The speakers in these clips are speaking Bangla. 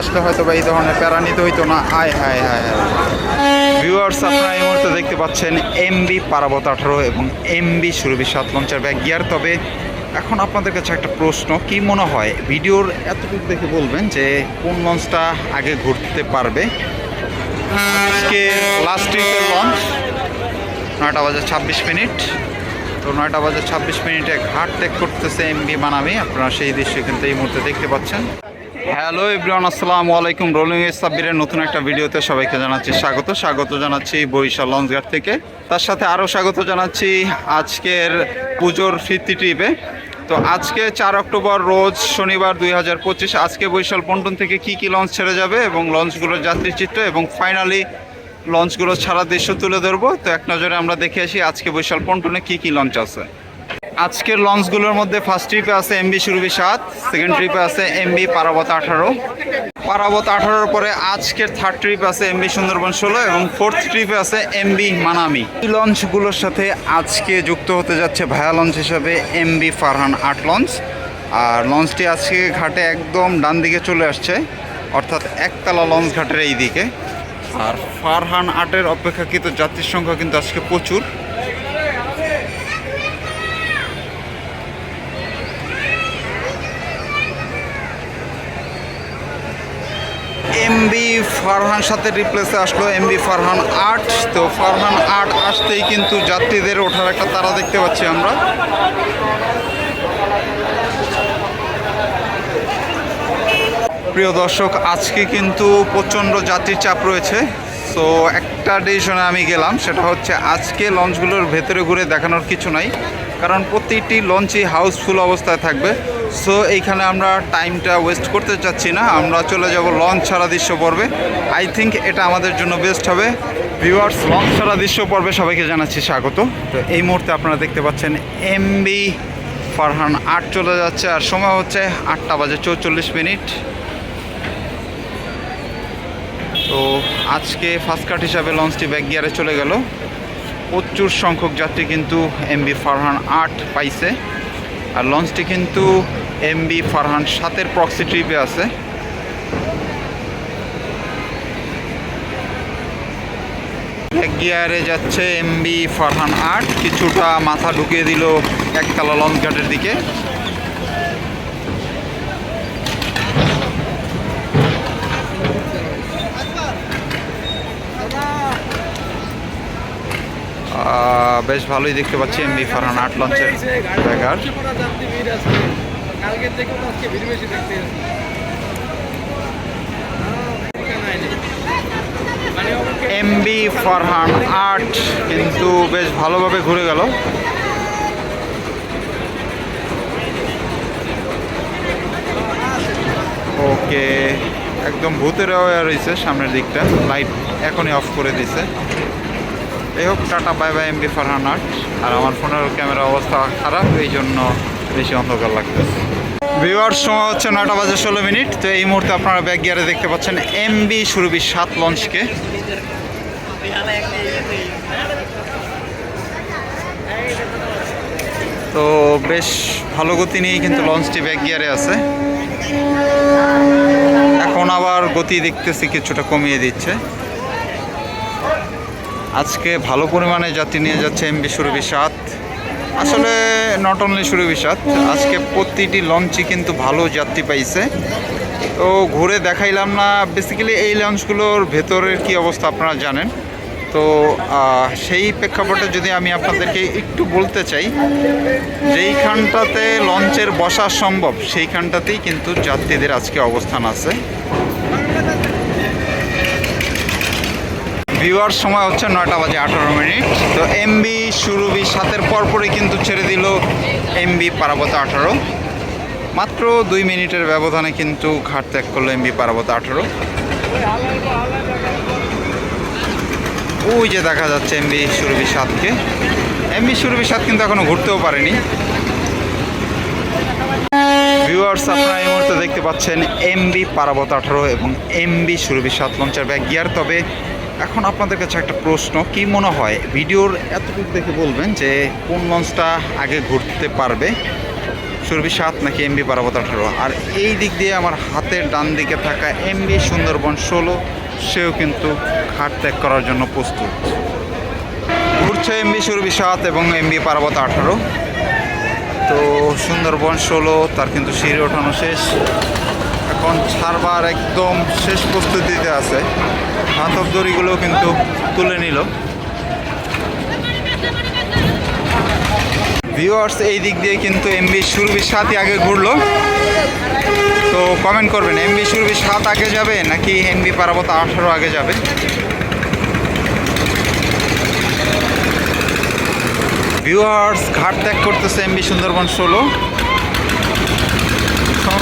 আসলে হয়তো বা এই ধরনের প্যারা নিতে হইতো না। আয়, হায় হায় হায়। ভিউয়ার্স আপনারা এই মুহূর্তে দেখতে পাচ্ছেন এমবি পারাবত আঠারো এবং এমবি সুরভি সাত লঞ্চের ব্যাগ গিয়ার। তবে এখন আপনাদের কাছে একটা প্রশ্ন, কি মনে হয়? ভিডিওর এতটুকু দেখে বলবেন যে কোন লঞ্চটা আগে ঘুরতে পারবে? আজকে লাস্ট ট্রিপের লঞ্চ নয়টা বাজে ছাব্বিশ মিনিট। তো নয়টা বাজে ছাব্বিশ মিনিটে ঘাট ত্যাগ করতেছে এমবি মানামি আপনারা সেই দৃশ্য কিন্তু এই মুহূর্তে দেখতে পাচ্ছেন। হ্যালো এভরিওয়ান আসসালামু আলাইকুম। রোলিং সাব্বিরের নতুন একটা ভিডিওতে সবাইকে জানাচ্ছি স্বাগত। স্বাগত জানাচ্ছি বরিশাল লঞ্চঘাট থেকে। তার সাথে আরও স্বাগত জানাচ্ছি আজকের পুজোর ফিরতি ট্রিপে তো আজকে চার অক্টোবর রোজ শনিবার দুই হাজার পঁচিশ, আজকে বরিশাল পন্টন থেকে কি কি লঞ্চ ছেড়ে যাবে এবং লঞ্চগুলোর যাত্রী চিত্র এবং ফাইনালি লঞ্চগুলো ছাড়া দৃশ্য তুলে ধরবো। তো এক নজরে আমরা দেখে আসি আজকে বৈশাল পন্টনে কি কি লঞ্চ আছে। আজকের লঞ্চগুলোর মধ্যে ফার্স্ট ট্রিপে আছে এমবি সুরভি সাত সেকেন্ড ট্রিপে আছে এমবি পারাবত আঠারো। পারাবত আঠারোর পরে আজকের থার্ড ট্রিপ আছে এমবি সুন্দরবন ষোলো এবং ফোর্থ ট্রিপে আছে এমবি মানামি। এই লঞ্চগুলোর সাথে আজকে যুক্ত হতে যাচ্ছে ভায়া লঞ্চ হিসাবে এমবি ফারহান আট লঞ্চ। আর লঞ্চটি আজকে ঘাটে একদম ডান দিকে চলে আসছে, অর্থাৎ একতলা লঞ্চ ঘাটের এই দিকে আর ফারহান আটের অপেক্ষাকৃত যাত্রীর সংখ্যা কিন্তু আজকে প্রচুর। এমবি ফারহান সাথে রিপ্লেসে আসলো এমবি ফারহান আট। তো ফারহান আট আসতেই কিন্তু যাত্রীদের ওঠার একটা তারা দেখতে পাচ্ছি আমরা। প্রিয় দর্শক, আজকে কিন্তু প্রচণ্ড যাত্রীর চাপ রয়েছে। সো একটা ডিসিশনে আমি গেলাম, সেটা হচ্ছে আজকে লঞ্চগুলোর ভেতরে ঘুরে দেখানোর কিছু নাই। কারণ প্রতিটি লঞ্চই হাউসফুল অবস্থায় থাকবে। সো এইখানে আমরা টাইমটা ওয়েস্ট করতে চাচ্ছি না। আমরা চলে যাব লঞ্চ ছাড়া দৃশ্য পর্বে। আই থিঙ্ক এটা আমাদের জন্য বেস্ট হবে। ভিউয়ার্স লঞ্চ ছাড়া দৃশ্য পর্বে সবাইকে জানাচ্ছি স্বাগত। তো এই মুহূর্তে আপনারা দেখতে পাচ্ছেন এমবি ফারহান আট চলে যাচ্ছে, আর সময় হচ্ছে আটটা বাজে চৌচল্লিশ মিনিট। তো আজকে ফার্স্ট কাট হিসাবে লঞ্চটি ব্যাক গিয়ারে চলে গেল। প্রচুর সংখ্যক যাত্রী কিন্তু এমবি ফারহান আট পাইছে। আর লঞ্চটি কিন্তু এমবি ফারহান সাতের প্রক্সি ট্রিপে আছে। এক গিয়ারে যাচ্ছে এমবি ফারহান আট। কিছুটা মাথা ঢুকিয়ে দিল একতলা লঞ্চ ঘাটের দিকে। বেশ ভালোই দেখতে পাচ্ছি এমবি ফারহান আট লঞ্চের ব্যাগার আমাকে এমবি ফারহান আট কিন্তু বেশ ভালোভাবে ঘুরে গেল। ওকে একদম ভূতের রয়েছে সামনের দিকটা। লাইট এখনই অফ করে দিছে। এই হোক, tata, bye bye MB Farhan আর আমার ফোনের ক্যামেরা অবস্থা খারাপ, এই জন্য বেশি অন্ধকার লাগতেছে। ভিউয়ার সময় হচ্ছে নয়টা বাজে ষোলো মিনিট। তো এই মুহূর্তে আপনারা ব্যাক গিয়ারে দেখতে পাচ্ছেন এমবি সুরভি সাত লঞ্চকে। তো বেশ ভালো গতি নিয়েই কিন্তু লঞ্চটি ব্যাক গিয়ারে আছে। এখন আবার গতি দেখতেছি কিছুটা কমিয়ে দিচ্ছে। আজকে ভালো পরিমাণে যাত্রী নিয়ে যাচ্ছে এমবি সুরভি সাত আসলে নট অনলি সুরভি সাত আজকে প্রতিটি লঞ্চই কিন্তু ভালো যাত্রী পাইছে। তো ঘুরে দেখাইলাম না বেসিক্যালি এই লঞ্চগুলোর ভেতরের কি অবস্থা আপনারা জানেন। তো সেই প্রেক্ষাপটে যদি আমি আপনাদেরকে একটু বলতে চাই, যেইখানটাতে লঞ্চের বসা সম্ভব, সেইখানটাতেই কিন্তু যাত্রীদের আজকে অবস্থান আছে। ভিউয়ার সময় হচ্ছে নয়টা বাজে আঠারো মিনিট। তো এমবি সুরভি সাতের পরপরই কিন্তু ছেড়ে দিল এমবি পারাবত আঠারো। মাত্র দুই মিনিটের ব্যবধানে কিন্তু ঘাট ত্যাগ করল এমবি পারাবত আঠারো। ওই যে দেখা যাচ্ছে এমবি সুরভি সাতকে। এমবি সুরভি সাত কিন্তু এখনও ঘুরতেও পারেনি। ভিউয়ার্স, আপনারা এই মুহূর্তে দেখতে পাচ্ছেন এমবি পারাবত আঠারো এবং এমবি সুরভি সাত লঞ্চের ব্যাগ গিয়ার। তবে এখন আপনাদের কাছে একটা প্রশ্ন, কি মনে হয়, ভিডিওর এতটুকু দেখে বলবেন যে কোন লঞ্চটা আগে ঘুরতে পারবে? সুরভি সাত নাকি এমবি পারাবত আঠারো? আর এই দিক দিয়ে আমার হাতের ডান দিকে থাকা এমবি সুন্দরবন ষোলো, সেও কিন্তু ঘাট ত্যাগ করার জন্য প্রস্তুত। ঘুরছে এমবি সুরভি সাত এবং এমবি পারাবত আঠারো। তো সুন্দরবন ষোলো, তার কিন্তু সিঁড়ি ওঠানো শেষ। এখন ছাড়বার একদম শেষ প্রস্তুতিতে আছে। হাতক দড়িগুলো কিন্তু তুলে নিল। ভিউয়ার্স এই দিক দিয়ে কিন্তু এমবি সুরভি সাতই আগে ঘুরলো। তো কমেন্ট করবেন এমবি সুরভি সাত আগে যাবে নাকি এমবি পারাবত আঠারো আগে যাবে? ভিউয়ার্স ঘাট ত্যাগ করতেছে এমবি সুন্দরবন ষোলো।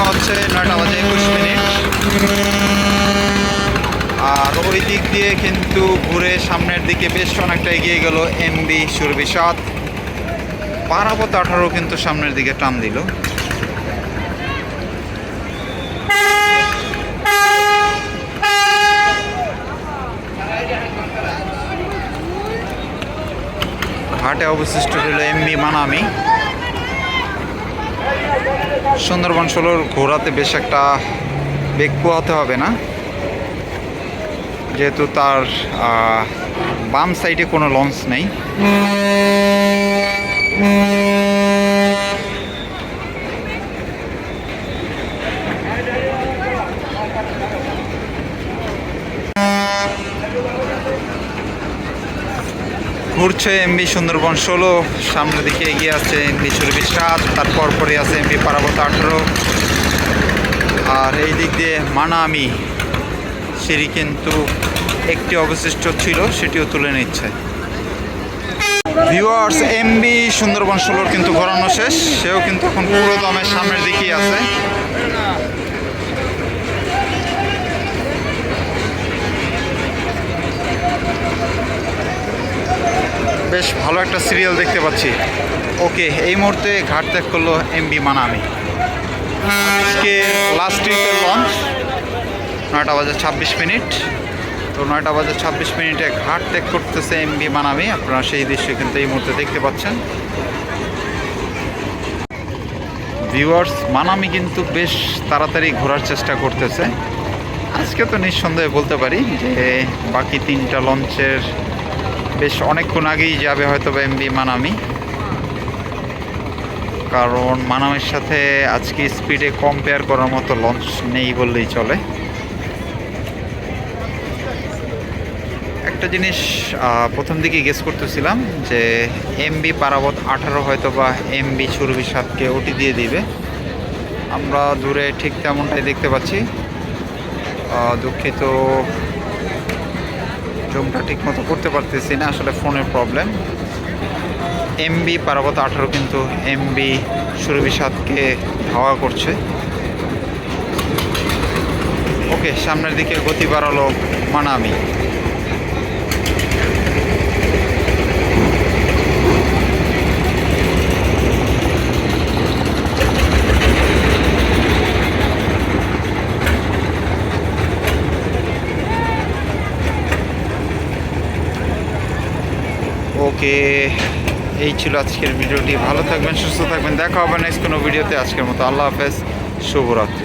সময় হচ্ছে নয়টা বাজে একুশ মিনিট। আর ওই দিক দিয়ে কিন্তু ঘুরে সামনের দিকে বেশ অনেকটা এগিয়ে গেল এমবি সাত পারাবত আঠারো কিন্তু সামনের দিকে টান দিল। ঘাটে অবশিষ্ট রইল এমবি মানামি। সুন্দরবন ষোলোর ঘোরাতে বেশ একটা বেগ পোহাতে হবে না? যেহেতু তার বাম সাইডে কোনো লঞ্চ নেই। ঘুরছে এমবি সুন্দরবন ষোলো, সামনের দিকে এগিয়ে আছে এমবি সুরভি সাত তারপর পরে আছে এমবি পারাবত আঠেরো। আর এই দিক দিয়ে মানামি সিঁড়ি কিন্তু একটি অবশিষ্ট ছিল, সেটিও তুলে নিচ্ছে। ভিউয়ার্স এমবি সুন্দরবন ষোলোর কিন্তু ঘোরানো শেষ, সেও কিন্তু এখন পুরো দমের সামনের দিকেই আছে। বেশ ভালো একটা সিরিয়াল দেখতে পাচ্ছি। ওকে, এই মুহূর্তে ঘাট ত্যাগ করল এম এমবি মানামি। আজকে লাস্ট ট্রিপের লঞ্চ নয়টা বাজে ছাব্বিশ মিনিট। তো নয়টা বাজে ছাব্বিশ মিনিটে ঘাট ত্যাগ করতেছে এম এমবি মানামি। আপনারা সেই দৃশ্য কিন্তু এই মুহূর্তে দেখতে পাচ্ছেন। ভিউয়ার্স মানামি কিন্তু বেশ তাড়াতাড়ি ঘোরার চেষ্টা করতেছে। আজকে তো নিঃসন্দেহে বলতে পারি যে বাকি তিনটা লঞ্চের বেশ অনেকক্ষণ আগেই যাবে হয়তো বা এমবি মানামি। কারণ মানামের সাথে আজকে স্পিডে কম্পেয়ার করার মতো লঞ্চ নেই বললেই চলে। একটা জিনিস প্রথম দিকে গেস করতেছিলাম যে এমবি পারাবত আঠারো হয়তো বা এমবি চুরবি সাতকে ওটি দিয়ে দিবে। আমরা দূরে ঠিক তেমনটাই দেখতে পাচ্ছি। দুঃখিত জুমটা ঠিক মতো করতে পারতেছি না, আসলে ফোনের প্রবলেম এমবি পারাবত আঠারো কিন্তু এমবি সুরভি সাতকে ধাওয়া করছে। ওকে, সামনের দিকে গতি বাড়ালো মানামি। ওকে, এই ছিল আজকের ভিডিওটি। ভালো থাকবেন, সুস্থ থাকবেন। দেখা হবে নেক্সট কোনো ভিডিওতে আজকের মতো। আল্লাহ হাফেজ, শুভরাত্রি।